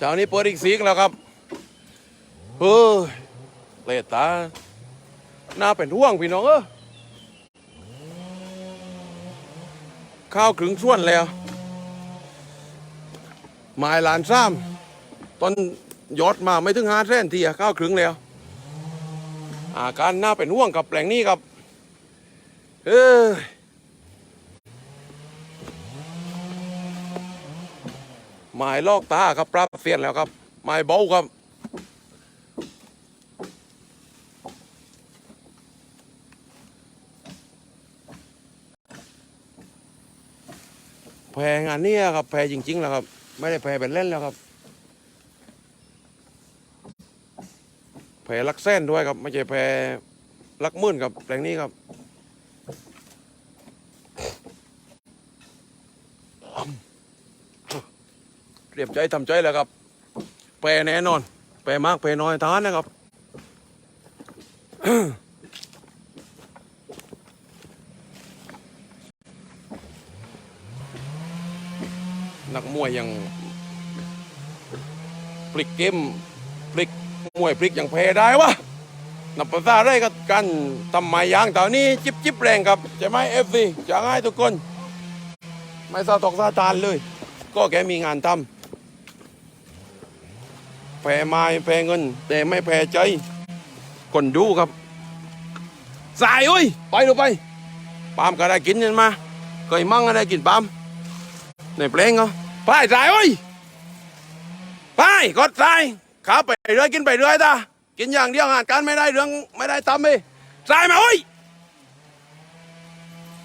เช้านี้เปิดอีกสีกแล้วครับเฮ้ยเลตตาน่าเป็นห่วงพี่น้องเออข้าวขึงส่วนแล้วหมายหลานซ้ำตอนยอดมาไม่ถึงห้าแสนทีอะข้าวขึงแล้วอาการน่าเป็นห่วงกับแปลงนี้ครับเอ้ย หมายลอกตาครับปรับเสียนแล้วครับหมายเบาครับแพงานนี้ครับแพจริงๆแล้วครับ ไม่ได้แพเป็นเล่นแล้วครับแพลักแส้นด้วยครับ ไม่ใช่แพลักมื่นครับแปลงนี้ครับ เตรียม ใจทำใจแล้วครับ แปรแน่นอน แปรมากแปรน้อยทานนะครับ นักมวยยังพลิกเกมพลิกมวยพลิกอย่างแพ้ได้วะนับภาษาได้กับกันทำไมยางแถวนี้จิบจิบแรงครับใช่ไหมเอฟซีจะง่ายทุกคน ไม่ซาตกซาตานเลย ก็แกมีงานทำ แพ้ไม้แพ้เงิน แต่ไม่แพ้ใจคนดูครับสายอุ้ยไปดูไปปามก็ได้กินยันมาเคยมั่งก็ได้กินปามในเพลงเหรอไปสายอุ้ยไปกดสายขาไปเรื่อยกินไปเรื่อยตากินอย่างเดียวงานการไม่ได้เรื่องไม่ได้ทำไปสายมาอุ้ย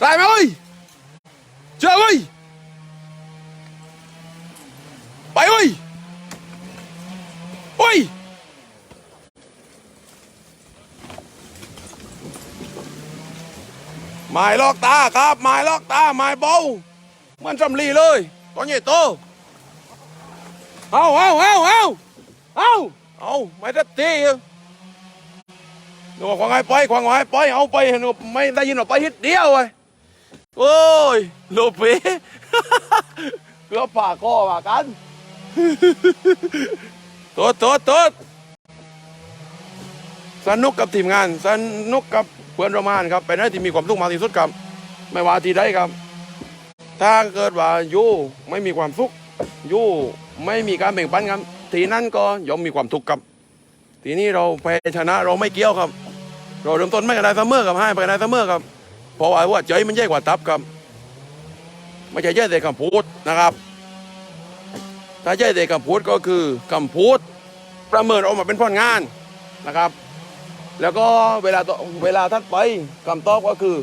สายมาอุ้ยเชื่ออุ้ยไปเว้ยโอ้ย ไม้ลอกตาครับไม้ลอกตาไม้เบาเหมันสำลีเลยตอนใหญ่โตเอาเอาเอาเอาเอาเอาไม่ได้ตีหนูควางไงไปควางไงไปเอาไปหนูไม่ได้ยินหรอกไปฮิตเดียวไอ้โอ้ยโลเปเกือบปากคอปากกันตดโตดโตดสนุกกับทีมงาน สนุกกับ เพื่อนร่วมานครับเป็นอะไรที่มีความสุขมากที่สุดครับ ไม่ว่าที่ใดครับ ถ้าเกิดว่าอยู่ไม่มีความสุขอยู่ไม่มีการแบ่งปันครับ ทีนั้นก็ย่อมมีความทุกข์ครับ ทีนี้เราแพ้ชนะเราไม่เกี่ยวครับ เราเริ่มต้นไม่กันได้เสมอครับให้ไปกันได้เสมอครับ เพราะว่าว่าใจมันใหญ่กว่าตับครับ ไม่ใช่แย่แต่คำพูดนะครับ ถ้าใช่แต่คำพูดก็คือคำพูดประเมินออกมาเป็นผลงานนะครับ แล้วก็เวลาต่อเวลาทัดไปคำตอบก็คือ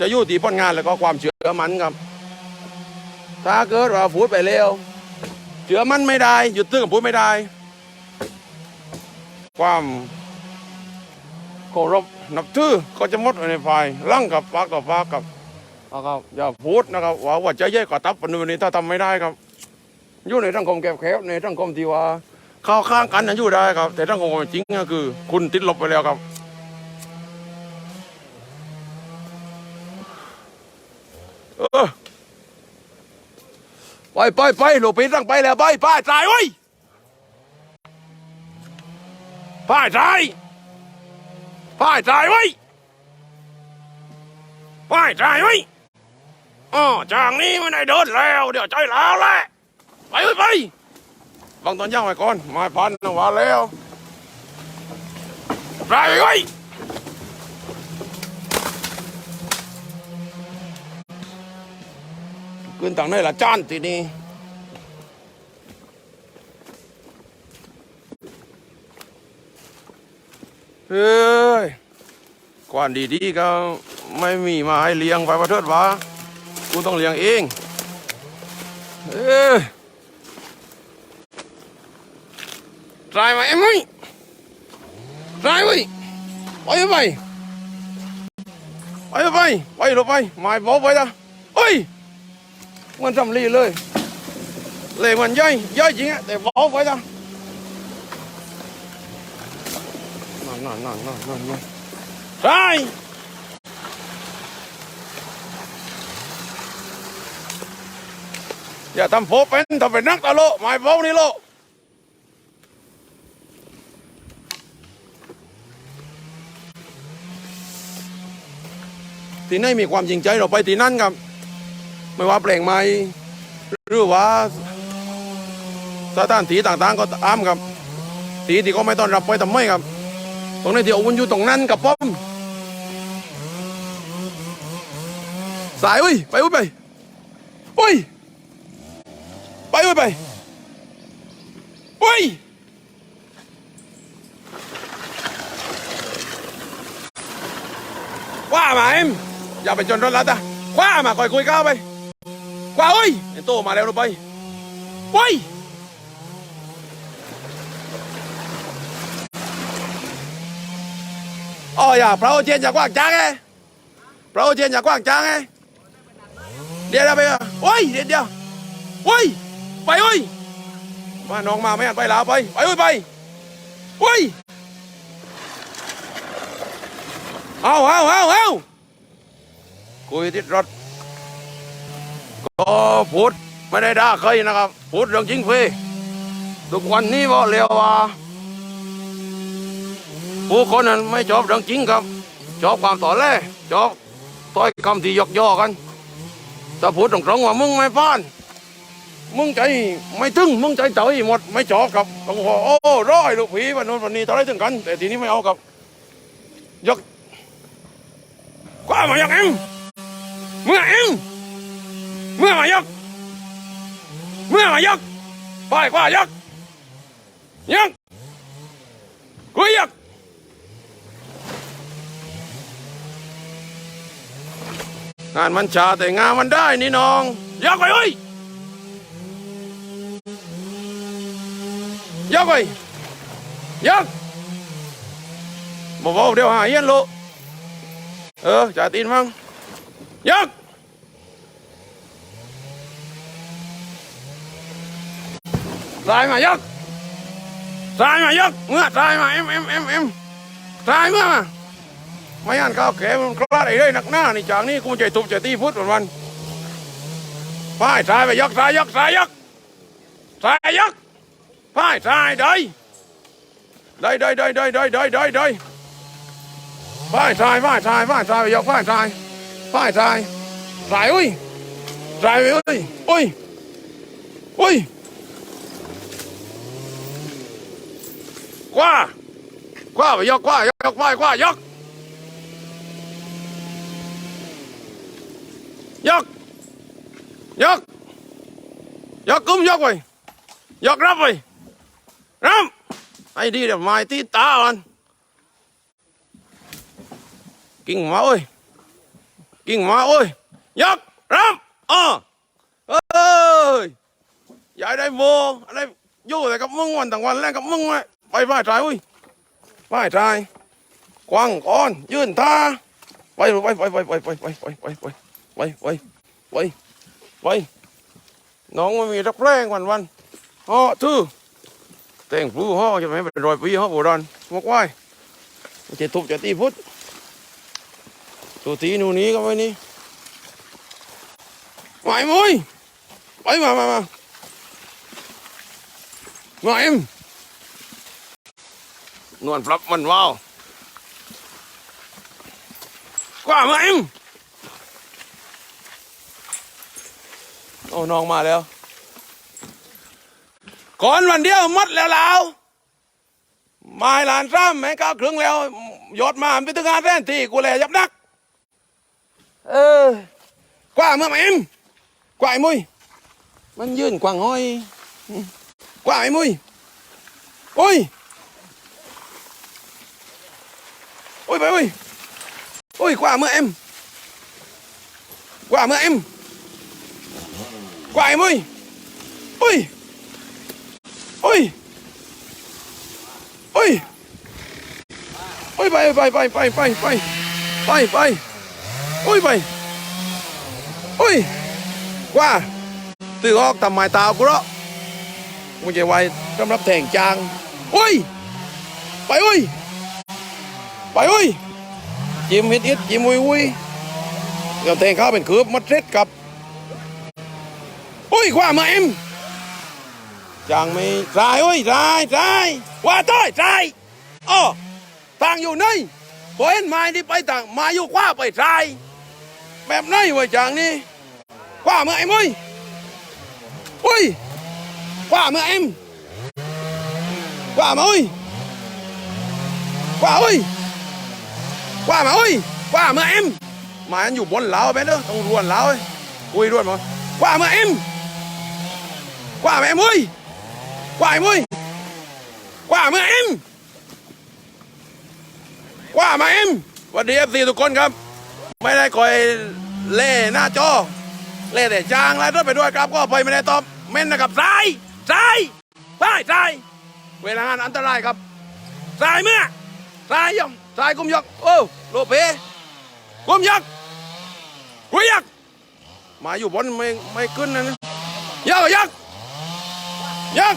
จะอยู่ที่ผลงานแล้วก็ความเชื่อมันครับ ถ้าเกิดว่าพูดไปแล้วเชื่อมันไม่ได้หยุดตื้อคำพูดไม่ได้ ความเคารพนับถือก็จะหมดในฝ่ายลั่งกับปากต่อปากกับนะครับอย่าพูดนะครับว่าว่าจะแย่กว่าตับปนวันนี้ถ้าทำไม่ได้ครับอยู่ในสังคมแคบๆในสังคมที่ว่า เข้าข้างกันนะอยู่ได้ครับ แต่สังคมจริงก็คือ คุณติดลบไปแล้วครับ เออไปไปไปหลวงปีตั้งไปแล้วไปไปตายเว้ยไปตายไปตายเว้ยไปตายเว้ยอ๋อจากนี้ไม่ได้เดินแล้ว เดี๋ยวใจแล้วแหละไปไปไป ลองตอนย่างไว้ก่อนไมาพันนว่าแล้วไปไปขึ้นทางไหนละจานทีนี้เฮ้ยก่อนดีๆก็ไม่มีมาให้เลี้ยงไปประเทศวะกูต้องเลี้ยงเองเอ้ย Rồi mà em ơi. Rồi ơi. Bay vậy Ôi bay bay lúc bay Mày. Bố vậy ta Ôi. Mình trầm lì lời. Lì mình dây Dây chính á Để bố vậy ta Nè nè nè nè nè nè Rồi. Giờ tầm phố bên, tầm phải nắc ta lộ. Mày bố đi lộ. ที่ไหนมีความจริงใจเราไปที่นั่นครับ ไม่ว่าแปลงไม้หรือว่าสถานที่ต่างๆ ก็ตามครับที่ที่เขาไม่ต้อนรับไปทำไมครับ ตรงนี้ที่อาวุธอยู่ตรงนั้นกับป้อมสายอุ้ยไปอุ้ยไปอุ้ยไปอุ้ยไปอุ้ยว้ามาเอ็ม อย่าไปจนรถลัดอะคว้ามาคอยคุยก้าวไปคว้าอุ้ยไอ้โตมาแล้วลงไปอุ้ยอ๋ออย่าพระโอเชียนอย่ากว้างจ้างไงพระโอเชียนอย่ากว้างจ้างไงเดี๋ยวเราไปโอ้ยเดี๋ยวเดี๋ยวโอ้ยไปโอ้ยมาน้องมาไม่อ่านไปลาวไปไปโอ้ยไปโอ้ยเอาเอาเอาเอา คุยติดรถก็พูดไม่ได้ด่าใครนะครับ พูดเรื่องจริงเฟ้ยทุกวันนี้บอกเร็วว่าผู้คนนั้นไม่ชอบเรื่องจริงครับชอบความต่อแร่ชอบต้อยคำที่ยอกย่อกันถ้าพูดตรงๆว่ามึงไม่พานมึงใจไม่ถึงมึงใจเจ๋ยหมดไม่ชอบครับต้องบอโอ้ร้อยลูกผีวันนู้นวันนี้ตอนไรถึงกัน แต่ทีนี้ไม่เอาครับยกกว่ามายกเอ็ม เมื่อเอ็มเมื่อมายก เมื่อมายกไปกว่ายกยกกุยยกงานมันชาแต่งานมันได้นี่น้องยกไปเฮ้ยยกไปยกบอกเดี๋ยวหาเย็นโลเออจ่ายตีนมั้ง ยกสายมายกสายมายก เมื่อสายมาเอ็มเอ็มเอ็มเอ็มสายเมื่อมาไม่งั้นข้าวแกมันคลาดไอ้เรื่อยหนักหน้านี่จากนี้กูใจทุบใจตีพุทธวันวันพายสายไปยกสายยกสายยกสายยกพายสายได้ได้ได้ได้ได้ได้ได้ได้ได้ายสายพายสายพายสายปยกพายสายพายสายสายอุ้ายไปยกปยกกว่ายกไปกว่าย phải rải rải ơi. Rải ơi. Ôi. Ôi. Qua. Qua phải dọc qua dọc qua qua dọc dọc dọc dọc cúm dọc rồi. Dọc rắp rồi. Rắp. Anh đi để mai tí tao anh kinh máu ơi. กิ่งมาเอ้ยยกรับอ่อเอ้ยอย่าได้โมอะไรอยู่แต่กับมึงวันต่างวันแล้วกับมึงไว้ไปไปถ่ายอุ้ยไปถ่ายกว้างก้อนยื่นท่าไปไปไปไปไปไปไปไปไปไปไปไปไปไปน้องมันมีรักแรงวันวันห่อทื่อแต่งผู้ห่อจะไม่เป็นรอยปีห่อโบราณมกไว้จะทุบจะตีพุทธ ตัวทีนูนี้ก็ไว้นี่ไหวมุ้ยไปมามามามาเอ็มนวลปรับมันว้าวกว่ามาเอ็มโอ้น้องมาแล้วก่อนวันเดียวมัดแล้วแล้วไมาหลานซ้ำแม่ก้าวครึ่งแล้วยอดมาไปถึงงานแรนที่กูแลยับนัก เออกว่าเมื่อไหร่เอ็มกว่าไอ้มุยมันยื่นกว่างห้อยกว่าไอ้มุยโอ้ยโอ้ยไปโอ้ยโอ้ยกว่าเมื่อเอ็มกว่าเมื่อเอ็ม quài mui ui ui ui ui bay bay bay อุ้ยไปอุ้ยว่าตื้อออกทำไมตากูละมึงจะไว้กำรับแทงจางอุ้ยไปอุ้ยไปอุ้ยจิ้มเฮ็ดเฮ็ดจิ้มอุ้ยอุ้ยกับแทงข้าวเป็นคืบมัดเร็ดกับอุ้ยว่ามาเอ็มจางไม่ตายอุ้ยตายตายว่าต้อยตายอ้อทางอยู่ไหนพอเห็นไม้ที่ไปต่างมาอยู่คว้าไปตาย แบบไหนวะจางนี่กว่าเมื่อไอ้มุ้ยอุ้ยกว่าเมื่อเอ็มกว่ามาอุ้ยกว่าอุ้ยกว่ามาอุ้ยกว่าเมื่อเอ็มหมามันอยู่บนเหลาไปเด้อต้องรวนเหลาเว้ยคุยรวนมั้งกว่าเมื่อเอ็มกว่าแม่มุ้ยกว่าไอ้มุ้ยกว่าเมื่อเอ็มกว่ามาเอ็มวัสดีเอฟซีทุกคนครับ ไม่ได้คอยเล่หน้าจอ เล่แต่จางแล้วด้วยไปด้วยครับ ก็ไปไม่ได้ตอบเม่นนะครับซ้ายซ้ายซ้ายซ้ายเวลางานอันตรายครับซ้ายเมื่อซ้ายย่อมซ้ายกุมยกโอ้โลเปกุมยกกุยยกมาอยู่บนไม่ไม่ขึ้นนะนะยักยักยัก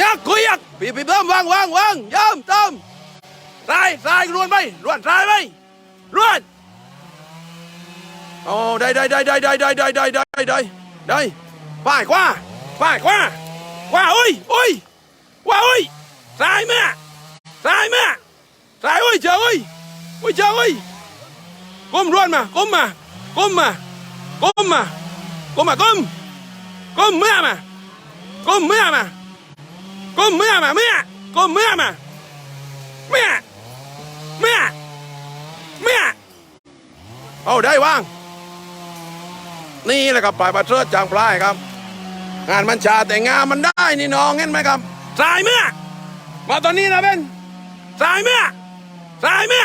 ยกกุยยักปีปีเพิ่มวางวางวางย่อมเติมซ้ายซ้ายรวนไปรวนซ้ายไปรวน โอ้ได้ได้ได้ได้ได้ได้ได้ได้ได้ได้ได้ป้ายกว่าป้ายกว่าว่าอุ้ยอุ้ยว่าอุ้ยสายแม่สายแม่สายอุ้ยเจออุ้ยอุ้ยเจออุ้ยก้มร้ว นมาก้มมาก้มมาก้มมาก้มมาก้มก้มเมื่อมาก้มเมื่อมาก้มเมื่อมาเมื่อก้มเมื่อมาเมื่อเมื่อเมื่อเอาได้ว่างนี่แหละครับปลายประเทศจางปลายครับ งานมันชาแต่งานมันได้นี่น้องเห็นไหมครับสายเมื่อมาตอนนี้นะเบนสายเมื่อสายเมื่อ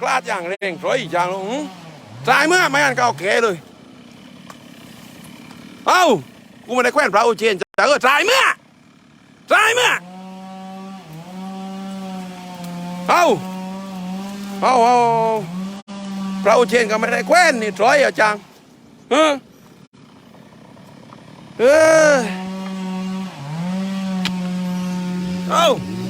กลาดอย่างเร่งสวยอีกอย่างลงสายเมื่อไม่งั้นก็โอเคเลย เอ้ากูไม่ได้แคว้นพระอุเชนจะเออสายเมื่อสายเมื่อเอ้าเอ้าเอ้าพระอุเชนก็ไม่ได้แคว้นนี่สวยอะจังเอ Huh? Uh. Oh!